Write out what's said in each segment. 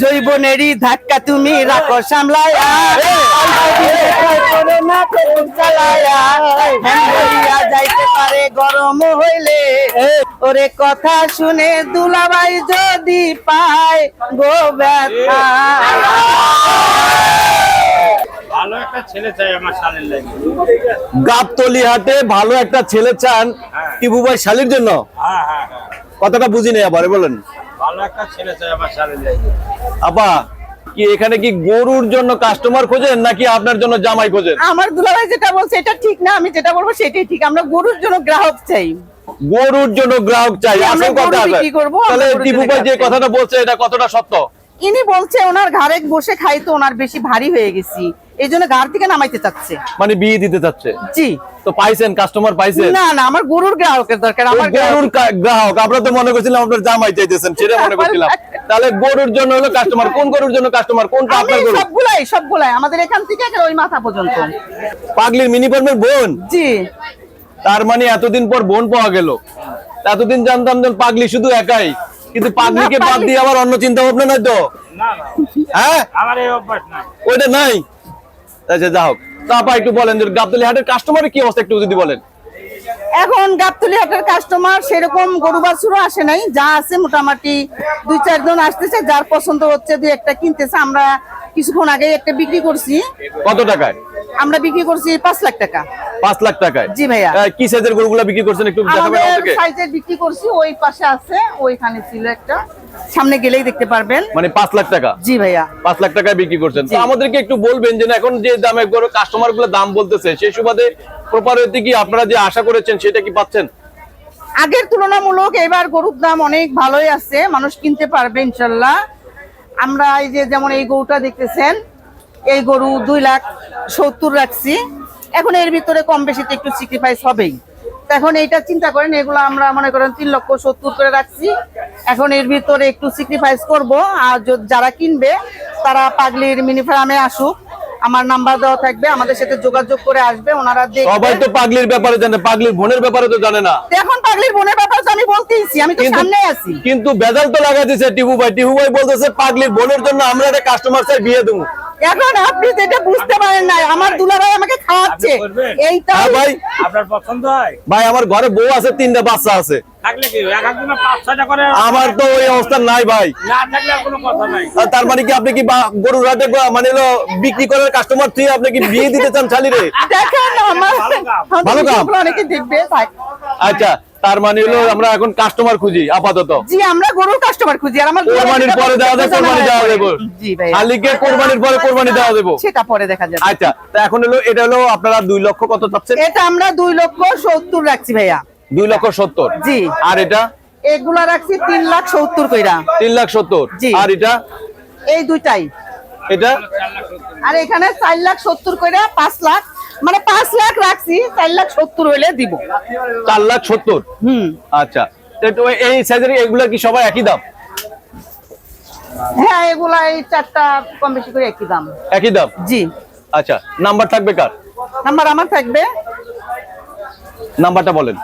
জৈবনেরই ধাক্কা তুমি রাখো সামলায়া। হ্যাঁ যাইতে পারে গরম হইলে। ওরে কথা শুনে দুলাবাই যদি পায় গো ব্যথা। ভালো একটা ছেলে চাই আমার গাবতলি হাটে ভালো একটা ছেলে চান টিপু ভাই শালির জন্য? হ্যাঁ হ্যাঁ হ্যাঁ। কথাটা বুঝি নেই আবার বলেন। ভালো একটা ছেলে চাই আমার শালের আপা কি এখানে কি গরুর জন্য কাস্টমার খোঁজেন নাকি আপনার জন্য জামাই খোঁজেন? আমার দুলাভাই যেটা বলছে এটা ঠিক না আমি যেটা বলব সেটাই ঠিক। আমরা গরুর জন্য গ্রাহক চাই। গরুর জন্য গ্রাহক চাই আসল কথা কি করব? তাহলে দীপুভাই ভাই যে কথাটা বলছে এটা কতটা সত্য? ইনি বলছে ওনার ঘাড়ে বসে খাই তো ওনার বেশি ভারী হয়ে গেছি। এই জন্য ঘাড় থেকে নামাইতে চাচ্ছে। মানে বিয়ে দিতে চাচ্ছে? জি। তো পাইছেন কাস্টমার পাইছেন? না না আমার গরুর গ্রাহকের দরকার আমার গরুর গ্রাহক আমরা তো মনে করছিলাম আপনার জামাই চাইতেছেন সেটা মনে করছিলাম। তাহলে গরুর জন্য হলো কাস্টমার কোন গরুর জন্য কাস্টমার কোনটা আপনার গরু? সবগুলাই সবগুলাই আমাদের এখান থেকে ওই মাথা পর্যন্ত। পাগলির মিনি ফার্মের বোন? জি। তার মানে এতদিন পর বোন পাওয়া গেল। এতদিন জানতাম যে পাগলি শুধু একাই কিন্তু পাগলিকে বাদ দিয়ে আবার অন্য চিন্তা ভাবনা নাই তো? না না হ্যাঁ? আমার এই অভ্যাস নাই। ওইটা নাই? যা হোক তারপর একটু বলেন যে গাবতলি হাটের কাস্টমারের কি অবস্থা একটু যদি বলেন। এখন গাবতলি হাটের কাস্টমার সেরকম গরু বাছুরও আসে নাই যা আছে মোটামুটি দুই চারজন আসতেছে যার পছন্দ হচ্ছে দুই একটা কিনতেছে। আমরা কিছুক্ষণ আগে একটা বিক্রি করছি। কত টাকায়? আমরা বিক্রি করছি পাঁচ লাখ টাকা। পাঁচ লাখ টাকায়? জি ভাইয়া। কি সাইজের গরুগুলা বিক্রি করছেন একটু দেখাবেন আমাদেরকে? সাইজের বিক্রি করছি ওই পাশে আছে ওইখানে ছিল একটা। সামনে গেলেই দেখতে পারবেন। মানে পাঁচ লাখ টাকা? জি ভাইয়া। পাঁচ লাখ টাকায় বিক্রি করছেন। তো আমাদেরকে একটু বলবেন যে এখন যে দামে গরু কাস্টমারগুলো দাম বলতেছে সেই সুবাদে প্রপার কি আপনারা যে আশা করেছেন সেটা কি পাচ্ছেন? আগের তুলনামূলক এবার গরুর দাম অনেক ভালোই আছে মানুষ কিনতে পারবে ইনশাল্লাহ। আমরা এই যে যেমন এই গরুটা দেখতেছেন এই গরু দুই লাখ সত্তর রাখছি। এখন এর ভিতরে কম বেশিতে একটু স্যাক্রিফাইস হবেই। তো এখন এইটা চিন্তা করেন এগুলো আমরা মনে করেন তিন লক্ষ সত্তর করে রাখছি। এখন এর ভিতরে একটু স্যাক্রিফাইস করব। আর যারা কিনবে তারা পাগলির মিনি ফার্মে আসুক। আমার নাম্বার দেওয়া থাকবে আমাদের সাথে যোগাযোগ করে আসবে ওনারা সবাই তো পাগলির ব্যাপারে জানে পাগলির বোনের ব্যাপারে তো জানে না। এখন পাগলির বোনের ব্যাপার তো আমি বলতেইছি আমি তো সামনে আছি। কিন্তু বেজাল তো লাগা দিছে টিহু ভাই। টিহু ভাই বলতেছে পাগলির বোনের জন্য আমরা একটা কাস্টমার চাই বিয়ে দেবো। এখন আপনি যেটা বুঝতে পারেন না আমার দুলাভাই আমাকে খাওয়াচ্ছে। এইটা হ্যাঁ ভাই। আপনার পছন্দ হয়? ভাই আমার ঘরে বউ আছে তিনটা বাচ্চা আছে। থাকলে কি? এক একদিনে পাঁচ ছয়টা করে আমার তো ওই অবস্থা নাই ভাই। আর কোনো কথা নাই। আর তার মানে কি আপনি কি বা- গরুর হাটে মানে বিক্রি করার কাস্টমার তুই আপনি কি বিয়ে দিতে চান শালিরে? ভালো কাম। আচ্ছা। তার মানে হলো আমরা এখন কাস্টমার খুঁজি আপাতত। জি আমরা গরুর কাস্টমার খুঁজি আর আমার কোরবানির পরে দেওয়া যাবে কোরবানি দেওয়া। দেবো। জি ভাই শালিকে কোরবানির পরে কোরবানি দেওয়া দেবো। সেটা পরে দেখা যাবে। আচ্ছা তা এখন হলো এটা হলো আপনারা দুই লক্ষ কত চাচ্ছেন? এটা আমরা দুই লক্ষ সত্তর রাখছি ভাইয়া। দুই লক্ষ সত্তর? জি। আর এটা? এগুলা রাখছি তিন লাখ সত্তর কইরা। তিন লাখ সত্তর? জি। আর এটা? এই দুইটাই। এটা? আর এখানে চার লাখ সত্তর কইরা পাঁচ লাখ মানে পাঁচ লাখ রাখছি চার লাখ সত্তর হইলে দিব। চার লাখ সত্তর? হুম। আচ্ছা। এই সাইজের এগুলা কি সবাই একই দাম? হ্যাঁ এগুলা এই চারটা কম বেশি করে একই দাম। একই দাম? জি। আচ্ছা নাম্বার থাকবে কার? নাম্বার আমার থাকবে। নাম্বারটা বলেন।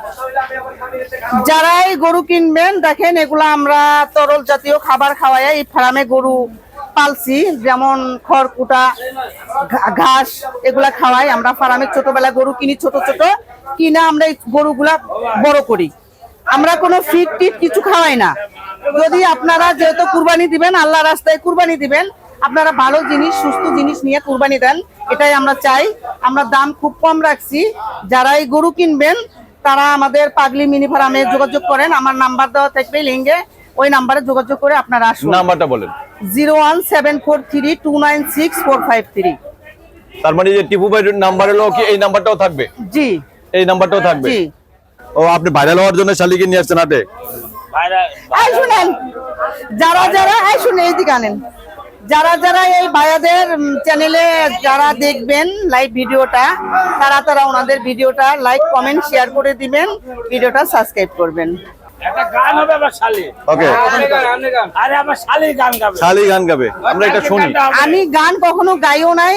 যারাই গরু কিনবেন দেখেন এগুলা আমরা তরল জাতীয় খাবার খাওয়াই এই ফার্মে গরু পালছি যেমন খড়কুটা ঘাস, এগুলা খাওয়াই আমরা ফার্মে। ছোটবেলা গরু কিনি, ছোট ছোট। কিনা আমরা এই গরুগুলা বড় করি। আমরা কোনো ফিট টিট কিছু খাওয়াই না। যদি আপনারা যেহেতু কুরবানি দিবেন, আল্লাহ রাস্তায় কুরবানি দিবেন, আপনারা ভালো জিনিস, সুস্থ জিনিস নিয়ে কুরবানি দেন, এটাই আমরা চাই। আমরা দাম খুব কম রাখছি। যারা এই গরু কিনবেন, তারা আমাদের পাগলি মিনি ফার্মে যোগাযোগ করেন। আমার নাম্বার দেওয়া থাকবে লিঙ্গে ওই নাম্বারে যোগাযোগ করে আপনারা আসুন। নাম্বারটা বলেন। Zero one seven four three two nine six four five three. তার মানে যে টিপু ভাইয়ের নাম্বার হলো কি এই নাম্বারটাও থাকবে? জি। এই নাম্বারটাও থাকবে? জি। ও আপনি ভাইরাল হওয়ার জন্য শালিকে নিয়ে আসছেন হাটে? এই শুনেন যারা যারা এই শুনে এইদিকে আনেন। যারা যারা এই ভাইয়াদের চ্যানেলে যারা দেখবেন লাইভ ভিডিওটা তারা তারা ওনাদের ভিডিওটা লাইক কমেন্ট শেয়ার করে দিবেন ভিডিওটা সাবস্ক্রাইব করবেন। একটা গান হবে আমার শালি। ওকে। আরে আমার শালি গান গাবে। শালি গান গাবে। আমরা এটা শুনি। গানটা হবে। আমি গান কখনো গাইও নাই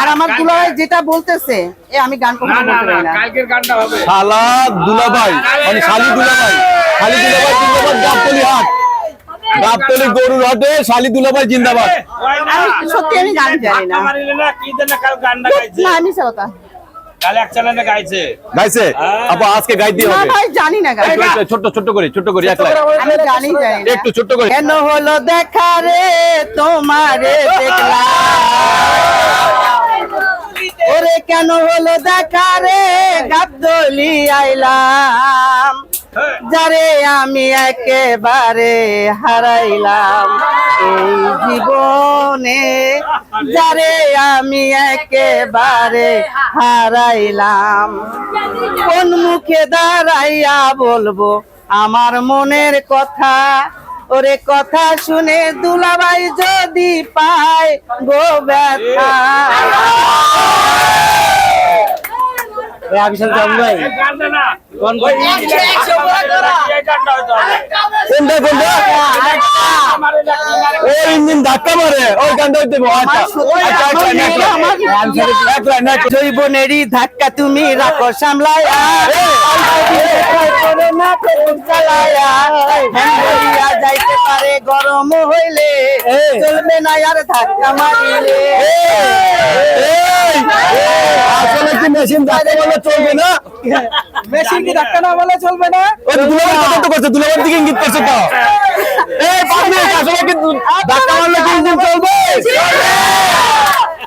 আর আমার দুলাভাই যেটা বলতেছে এ আমি গান কখনো না বলতে না পারি না। কালকের গানটা হবে। শালা দুলাভাই মানে শালি দুলাভাই। শালি দুলাভাই জিন্দাবাদ গাবতলি হাট। গাবতলি গরুর হাটে শালি দুলাভাই জিন্দাবাদ। আমি সত্যি আমি গান জানি না। না কি যেন কাল গানটা গাইছে। না আমি চ্যানেলে গাইছে। হ্যাঁ। আজকে গাই দিয়ে হবে। ভাই জানি না গান একটু, ছোট্ট করে ছোট্ট করে এক আমি জানি জানি একটু ছোট্ট করে। কেন হলো দেখা রে তোমারে দেখলাম। ওরে কেন হলো দেখা রে? গাবদলি আইলাম। যারে আমি একেবারে হারাইলাম এই জীবনে, যারে আমি একেবারে হারাইলাম। কোন মুখে দাঁড়াইয়া বলব আমার মনের কথা? ওরে কথা শুনে দুলাবাই যদি পায় গো ব্যথা। কোনটা কোনটা? ও ইঞ্জিন ধাক্কা মারে ওই গানটা হইতে আচ্ছা আচ্ছা জৈবনেরই ধাক্কা তুমি রাখো সামলায়া। যাইতে পারে গরম হইলে চলবে না আর ধাক্কা মারিলে। এই, আসলে কি মেশিন ধাক্কা মারলে চলবে না? মেশিন কি ধাক্কা না বলে চলবে না? ওই দুলাভাই কথা তো করছে? দুলাভাইয়ের দিকে ইঙ্গিত করছে তো এই পাঁচ আসলে কি ধাক্কা মারলে কি ইঞ্জিন চলবে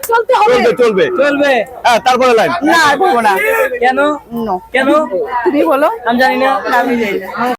চলতে হবে চলবে চলবে। চলবে। হ্যাঁ তারপরে লাইন। না বলব না। কেন? কেন? তুমি বলো। আমি জানি না। আমি জানি না।